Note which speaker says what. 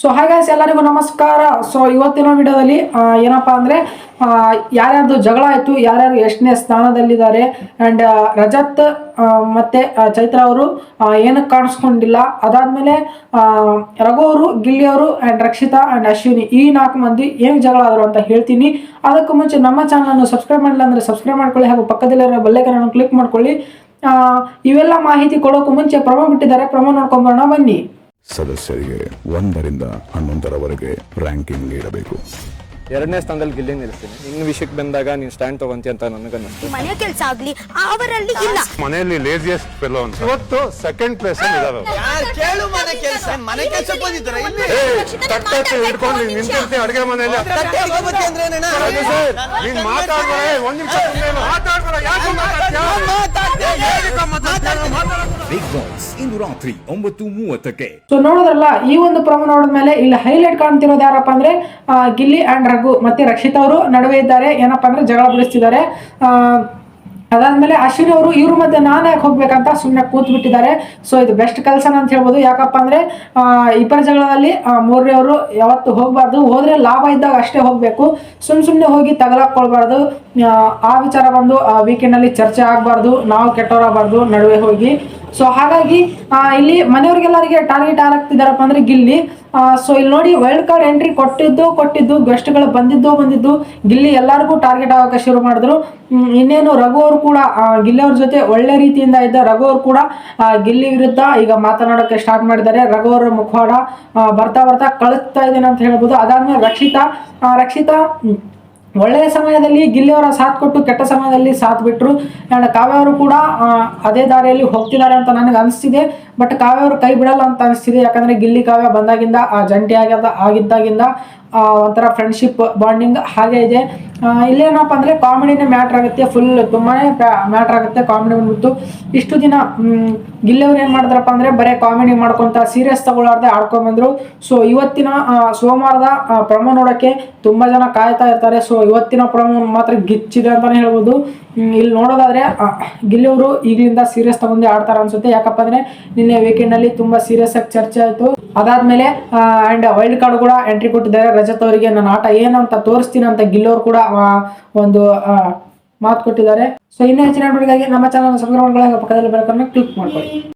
Speaker 1: So ಹಾಗಾಗಿ ಎಲ್ಲರಿಗೂ ನಮಸ್ಕಾರ. ಸೊ ಇವತ್ತಿನ ವಿಡಿಯೋದಲ್ಲಿ ಏನಪ್ಪಾ ಅಂದ್ರೆ ಯಾರ್ಯಾರ್ದು ಜಗಳ ಆಯ್ತು, ಯಾರ್ಯಾರು ಎಷ್ಟನೇ ಸ್ಥಾನದಲ್ಲಿದ್ದಾರೆ ಅಂಡ್ ರಜತ್ ಮತ್ತೆ ಚೈತ್ರ ಅವರು ಏನಕ್ಕೆ ಕಾಣಿಸ್ಕೊಂಡಿಲ್ಲ. ಅದಾದ್ಮೇಲೆ ರಘು ಅವರು, ಗಿಲ್ಲಿ ಅವರು ಅಂಡ್ ರಕ್ಷಿತಾ ಅಂಡ್ ಅಶ್ವಿನಿ ಈ ನಾಲ್ಕು ಮಂದಿ ಏನು ಜಗಳ ಆದರು ಅಂತ ಹೇಳ್ತೀನಿ. ಅದಕ್ಕೂ ಮುಂಚೆ ನಮ್ಮ ಚಾನಲನ್ನು ಸಬ್ಸ್ಕ್ರೈಬ್ ಮಾಡಿಲ್ಲ ಅಂದ್ರೆ ಸಬ್ಸ್ಕ್ರೈಬ್ ಮಾಡ್ಕೊಳ್ಳಿ, ಹಾಗೂ ಪಕ್ಕದಲ್ಲಿರೋ ಬೆಲ್ಲೈಕನ್ ಕ್ಲಿಕ್ ಮಾಡ್ಕೊಳ್ಳಿ. ಇವೆಲ್ಲ ಮಾಹಿತಿ ಕೊಡೋಕ್ಕೂ ಮುಂಚೆ, ಪ್ರಮೋ ಬಿಟ್ಟಿದ್ದಾರೆ, ಪ್ರಮೋ ನೋಡ್ಕೊಂಬರೋಣ ಬನ್ನಿ.
Speaker 2: ಸದಸ್ಯರಿಗೆ ಒಂದರಿಂದ ಹನ್ನೊಂದರವರೆಗೆ ರ್ಯಾಂಕಿಂಗ್ ನೀಡಬೇಕು.
Speaker 3: ಎರಡನೇ ಸ್ಥಾನದಲ್ಲಿ ಗೆಲ್ಲಿ ನಿಲ್ಲಿಸ್ತೀನಿ. ನಿನ್ನ ವಿಷಯಕ್ಕೆ ಬಂದಾಗ ನೀನು ಸ್ಟ್ಯಾಂಡ್ ತಗೊಂತಿ ಅಂತ ನನಗನ್ನಿಸ್ತು
Speaker 4: ಮನೆ ಕೆಲಸ ಆಗ್ಲಿ ಅವರಲ್ಲಿ ಇಲ್ಲ.
Speaker 5: ಮನೆಯಲ್ಲಿ ಲೇಸಿಯಸ್ಟ್ ಫೆಲೋ ಅಂತ. ಇವತ್ತು ಸೆಕೆಂಡ್ ಪ್ಲೇಸ್ ಅಲ್ಲಿ ಇದಾವೆ.
Speaker 6: ಕೇಳು ಮನೆ ಕೆಲಸ? ಮನೆ ಕೆಲಸ ಬಂದಿದ್ದಾರೆ ಇಲ್ಲಿ?
Speaker 5: ತಟ್ಟೆ ಹಿಡ್ಕೊಂಡು ನಿಂತಿರ್ತೀನಿ ಅಡುಗೆ ಮನೆಯಲ್ಲಿ?
Speaker 6: ತಟ್ಟೆ ಹೋಗುತ್ತೆ ಅಂದ್ರೆ ಏನಣ್ಣ?
Speaker 5: ನೀನ್ ಮಾತಾಡ್ಬೇಡ ಏ, ಒಂದ್ ನಿಮಿಷ ಮಾತಾಡ್ಬೇಡ ಯಾಕೆ ಮಾತಾಡ್ತೀಯ? ಮಾತಾಡ್ತೀಯ? ಮಾತಾಡೋದು.
Speaker 7: ಬಿಗ್ ಬಾಸ್ ಇಂದು ರಾತ್ರಿ ಒಂಬತ್ತು ಮೂವತ್ತಕ್ಕೆ.
Speaker 1: ಸೊ ನೋಡೋದ್ರಲ್ಲ ಈ ಒಂದು ಪ್ರೊಮೋ ನೋಡಿದ್ಮೇಲೆ ಇಲ್ಲಿ ಹೈಲೈಟ್ ಕಾಣ್ತಿರೋದು ಯಾರಪ್ಪ ಅಂದ್ರೆ ಗಿಲ್ಲಿ ಅಂಡ್ ರಘು ಮತ್ತೆ ರಕ್ಷಿತ್ ಅವರು ನಡುವೆ ಇದ್ದಾರೆ. ಏನಪ್ಪ ಅಂದ್ರೆ ಜಗಳ ಬಿಡಿಸ್ತಿದ್ದಾರೆ. ಆ, ಅದಾದ್ಮೇಲೆ ಅಶ್ವಿನಿ ಅವರು ಇವ್ರ ಮಧ್ಯೆ ನಾನು ಯಾಕೆ ಹೋಗ್ಬೇಕಂತ ಸುಮ್ಮನೆ ಕೂತ್ ಬಿಟ್ಟಿದ್ದಾರೆ ಸೊ ಇದು ಬೆಸ್ಟ್ ಕೆಲಸ ಅಂತ ಹೇಳ್ಬೋದು. ಯಾಕಪ್ಪ ಅಂದ್ರೆ ಆ, ಇಬ್ಬರ ಜಗಳದಲ್ಲಿ ಮೂರನೇ ಅವರು ಯಾವತ್ತು ಹೋಗ್ಬಾರ್ದು. ಹೋದ್ರೆ ಲಾಭ ಇದ್ದಾಗ ಅಷ್ಟೇ ಹೋಗ್ಬೇಕು. ಸುಮ್ ಸುಮ್ಮನೆ ಹೋಗಿ ತಗಲಾಕೊಳ್ಬಾರ್ದು ಆ, ಆ ವಿಚಾರ ಬಂದು ವೀಕೆಂಡ್ ಅಲ್ಲಿ ಚರ್ಚೆ ಆಗಬಾರ್ದು. ನಾವು ಕೆಟ್ಟವರಾಗಬಾರ್ದು. ನಡುವೆ ಹೋಗಿ. ಸೊ ಹಾಗಾಗಿ ಇಲ್ಲಿ ಮನೆಯವ್ರಿಗೆಲ್ಲರಿಗೆ ಟಾರ್ಗೆಟ್ ಯಾರಾಗ್ತಿದಾರಪ್ಪ ಅಂದ್ರೆ ಗಿಲ್ಲಿ. ಸೊ ಇಲ್ಲಿ ನೋಡಿ ವೈಲ್ಡ್ ಕಾರ್ಡ್ ಎಂಟ್ರಿ ಕೊಟ್ಟಿದ್ದು ಕೊಟ್ಟಿದ್ದು ಗೆಸ್ಟ್ಗಳು ಬಂದಿದ್ದು ಬಂದಿದ್ದು, ಗಿಲ್ಲಿ ಎಲ್ಲರಿಗೂ ಟಾರ್ಗೆಟ್ ಆಗೋಕೆ ಶುರು ಮಾಡಿದ್ರು. ಇನ್ನೇನು ರಘು ಅವರು ಕೂಡ ಗಿಲ್ಲಿ ಅವ್ರ ಜೊತೆ ಒಳ್ಳೆ ರೀತಿಯಿಂದ ಇದ್ದ ರಘು ಅವರು ಕೂಡ ಗಿಲ್ಲಿ ವಿರುದ್ಧ ಈಗ ಮಾತನಾಡೋಕೆ ಸ್ಟಾರ್ಟ್ ಮಾಡಿದ್ದಾರೆ. ರಘು ಅವರ ಮುಖವಾಡ ಬರ್ತಾ ಬರ್ತಾ ಕಳಿಸ್ತಾ ಇದ್ದೇನೆ ಅಂತ ಹೇಳ್ಬೋದು. ಅದಾದ್ಮೇಲೆ ರಕ್ಷಿತಾ ರಕ್ಷಿತಾ ಒಳ್ಳೆಯ ಸಮಯದಲ್ಲಿ ಗಿಲ್ಲಿ ಅವರ ಸಾಥ್ ಕೊಟ್ಟು ಕೆಟ್ಟ ಸಮಯದಲ್ಲಿ ಸಾಥ್ ಬಿಟ್ಟರು ಆ್ಯಂಡ್ ಕಾವ್ಯವರು ಕೂಡ ಅದೇ ದಾರಿಯಲ್ಲಿ ಹೋಗ್ತಿದ್ದಾರೆ ಅಂತ ನನಗೆ ಅನಿಸ್ತಿದೆ. ಬಟ್ ಕಾವ್ಯವರು ಕೈ ಬಿಡಲ್ಲ ಅಂತ ಅನಿಸ್ತಿದೆ. ಯಾಕಂದರೆ ಗಿಲ್ಲಿ ಕಾವ್ಯ ಬಂದಾಗಿಂದ, ಆ ಜಂಟಿ ಆಗ್ಯದ ಆಗಿದ್ದಾಗಿಂದ ಒಂಥರ ಫ್ರೆಂಡ್ಶಿಪ್ ಬಾಂಡಿಂಗ್ ಹಾಗೆ ಇದೆ. ಇಲ್ಲೇನಪ್ಪ ಅಂದರೆ ಕಾಮಿಡಿನೇ ಮ್ಯಾಟ್ರ್ ಆಗುತ್ತೆ ಫುಲ್ ತುಂಬಾನೇ ಮ್ಯಾಟ್ರ್ ಆಗುತ್ತೆ ಕಾಮಿಡಿ ಬಂದ್ಬಿಟ್ಟು. ಇಷ್ಟು ದಿನ ಗಿಲ್ಲೆಯವ್ರು ಏನು ಮಾಡಿದ್ರಪ್ಪ ಅಂದರೆ ಬರೇ ಕಾಮಿಡಿ ಮಾಡ್ಕೊಂತ ಸೀರಿಯಸ್ ತಗೊಳ್ಳಾರ್ದೆ ಆಡ್ಕೊಂಡು ಬಂದ್ರು. ಸೊ ಇವತ್ತಿನ ಸೋಮವಾರದ ಪ್ರಮೋ ನೋಡೋಕ್ಕೆ ತುಂಬಾ ಜನ ಕಾಯ್ತಾ ಇರ್ತಾರೆ. ಸೊ ಇವತ್ತಿನ ಪ್ರಮೋ ಮಾತ್ರ ಗಿಚ್ಚಿದೆ ಅಂತಾನೆ ಹೇಳ್ಬೋದು. ಇಲ್ಲಿ ನೋಡೋದಾದ್ರೆ ಗಿಲ್ಲವರು ಈಗಲಿಂದ ಸೀರಿಯಸ್ ತಗೊಂಡು ಆಡ್ತಾರೆ ಅನ್ಸುತ್ತೆ. ಯಾಕಪ್ಪ ಅಂದರೆ ನಿನ್ನೆ ವೀಕೆಂಡ್ ಅಲ್ಲಿ ತುಂಬಾ ಸೀರಿಯಸ್ ಆಗಿ ಚರ್ಚೆ ಆಯಿತು. ಅದಾದಮೇಲೆ ಅಂಡ್ ವೈಲ್ಡ್ ಕಾರ್ಡ್ ಕೂಡ ಎಂಟ್ರಿ ಕೊಟ್ಟಿದ್ದಾರೆ. ರಜತ್ ಅವರಿಗೆ ನನ್ನ ಆಟ ಏನು ಅಂತ ತೋರಿಸ್ತೀನಿ ಅಂತ ಗಿಲ್ಲೋರು ಕೂಡ ಒಂದು ಮಾತು ಕೊಟ್ಟಿದ್ದಾರೆ. ಸೊ ಇನ್ನೂ ಹೆಚ್ಚಿನ ನಮ್ಮ ಚಾನಲ್ ಸಂಗ್ರಹಗಳ ಪಕ್ಕದಲ್ಲಿ ಬೆಳಕನ್ನು ಕ್ಲಿಕ್ ಮಾಡ್ಕೊಳ್ಳಿ.